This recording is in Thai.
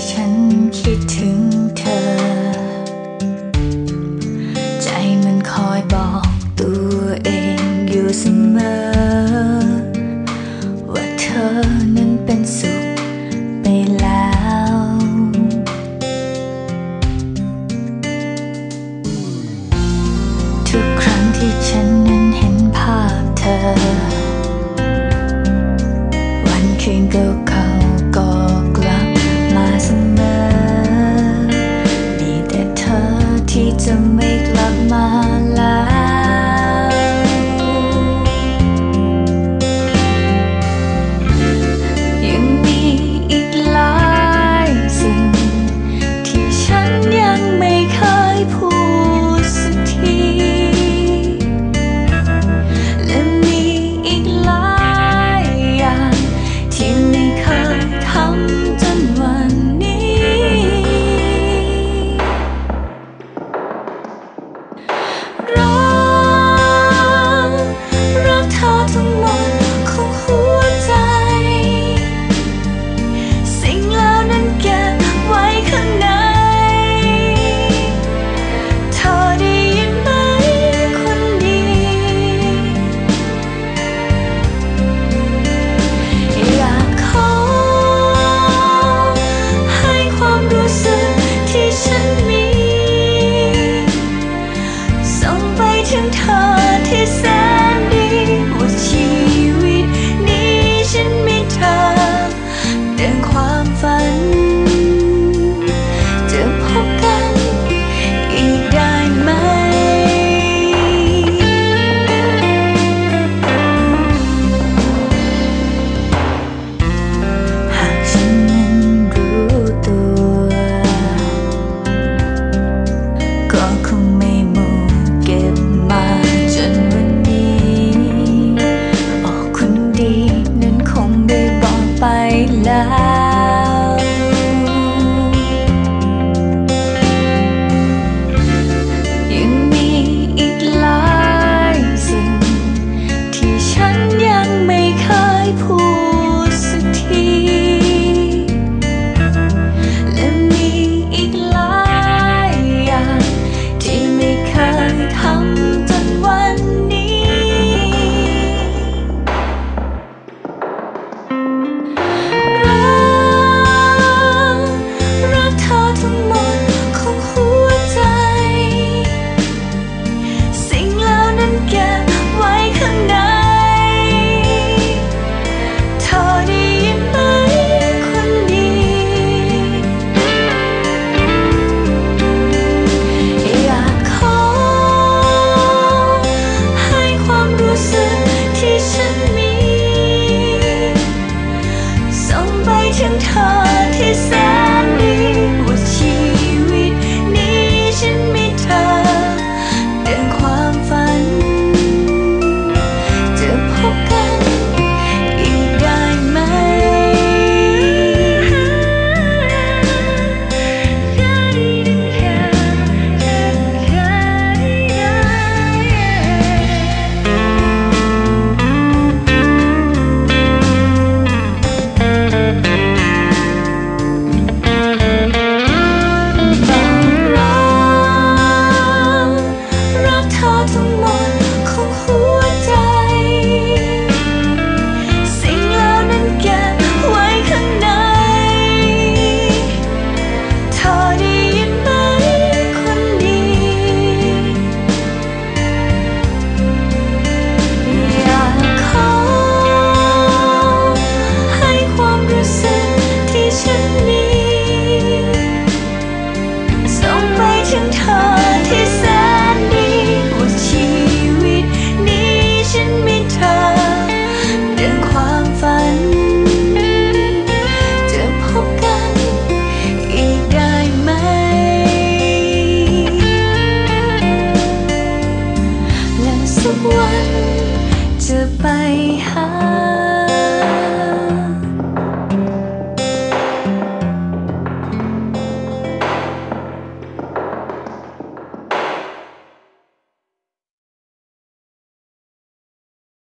ที่ฉันคิดถึงเธอ ใจมันคอยบอกตัวเองอยู่เสมอ ว่าเธอนั้นเป็นสุขไปแล้ว ทุกครั้งที่ฉันนั้นเห็นภาพเธอ วันคืนก็